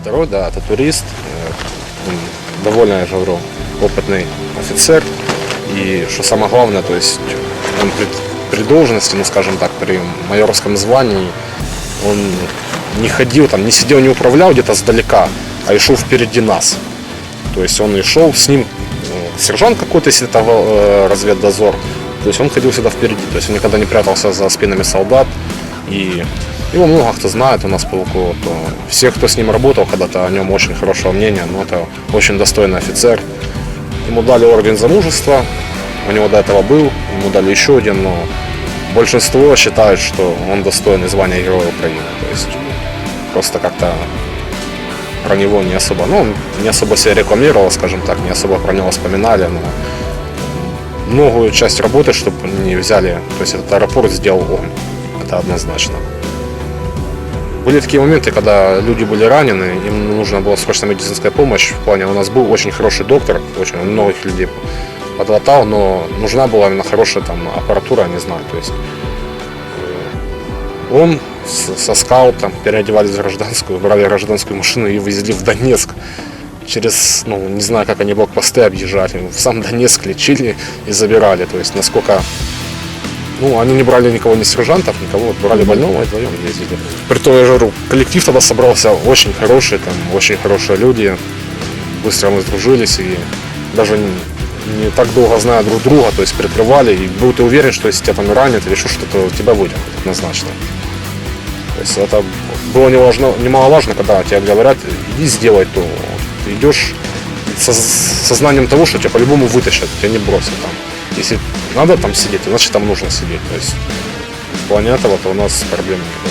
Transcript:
Второй, да, это турист, э, довольно, я же говорю, опытный офицер. И что самое главное, то есть он при, при должности, ну скажем так, при майорском звании, он не ходил там, не сидел, не управлял где-то сдалека, а и шел впереди нас. То есть он и шел с ним э, сержант какой-то, если это разведдозор. То есть он ходил всегда впереди. То есть он никогда не прятался за спинами солдат. И его много кто знает у нас по полку. То все, кто с ним работал когда-то, о нем очень хорошего мнения. Но это очень достойный офицер. Ему дали орден за мужество. У него до этого был. Ему дали еще один, но большинство считают, что он достойный звания Героя Украины. То есть просто как-то про него не особо, ну, не особо себя рекламировал, скажем так, не особо про него вспоминали, но многую часть работы, чтобы не взяли, то есть этот аэропорт сделал он, это однозначно. Были такие моменты, когда люди были ранены, им нужна была срочная медицинская помощь. В плане у нас был очень хороший доктор, очень многих людей подлатал, но нужна была именно хорошая там аппаратура, не знаю, то есть э, он со скаутом переодевались в гражданскую, брали гражданскую машину и везли в Донецк. Через, ну, не знаю, как они блокпосты объезжали, в сам Донецк лечили и забирали. То есть, насколько ну, они не брали никого, ни сержантов, никого, вот брали больного и вдвоем ездили. При том, я же говорю, коллектив тогда собрался очень хороший, там, очень хорошие люди. Быстро мы сдружились и даже не, не так долго зная друг друга, то есть прикрывали. И был ты уверен, что если тебя там ранят или еще что-то, тебя будет однозначно. То есть это было неважно, немаловажно, когда тебе говорят, иди сделай то. Ты идешь со сознанием того, что тебя по-любому вытащат, тебя не бросят там. Если надо там сидеть, значит там нужно сидеть. То есть в плане этого то у нас проблем не было.